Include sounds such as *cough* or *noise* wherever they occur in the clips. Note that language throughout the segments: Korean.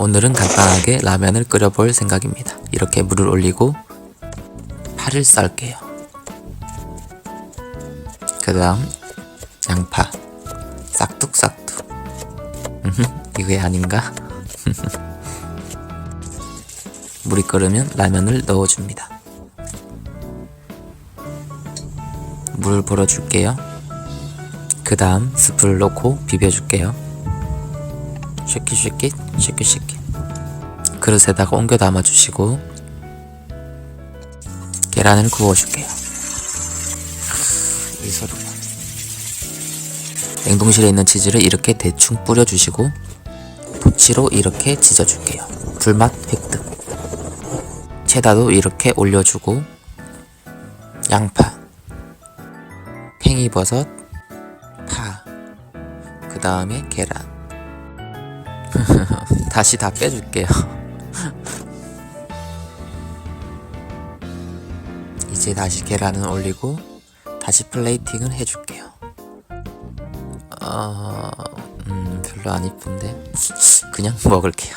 오늘은 간단하게 라면을 끓여볼 생각입니다. 이렇게 물을 올리고 파를 썰게요. 그 다음 양파 싹둑싹둑 이게 아닌가? *laughs* 물이 끓으면 라면을 넣어줍니다. 물을 불어줄게요. 그 다음 스프를 넣고 비벼줄게요. 쉐킷쉐킷 쉐킷쉐킷 그릇에다가 옮겨 담아주시고 계란을 구워줄게요. 이 소리가 냉동실에 있는 치즈를 이렇게 대충 뿌려주시고 토치로 이렇게 찢어줄게요. 불맛 획득 체다도 이렇게 올려주고 양파 팽이버섯 파 그 다음에 계란 *laughs* 다시 다 빼줄게요. *laughs* 이제 다시 계란을 올리고 다시 플레이팅을 해줄게요. 어, 음, 별로 안 이쁜데 *laughs* 그냥 먹을게요.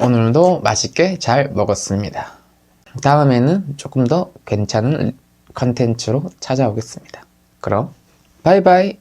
오늘도 맛있게 잘 먹었습니다. 다음에는 조금 더 괜찮은 컨텐츠로 찾아오겠습니다. 그럼 바이바이.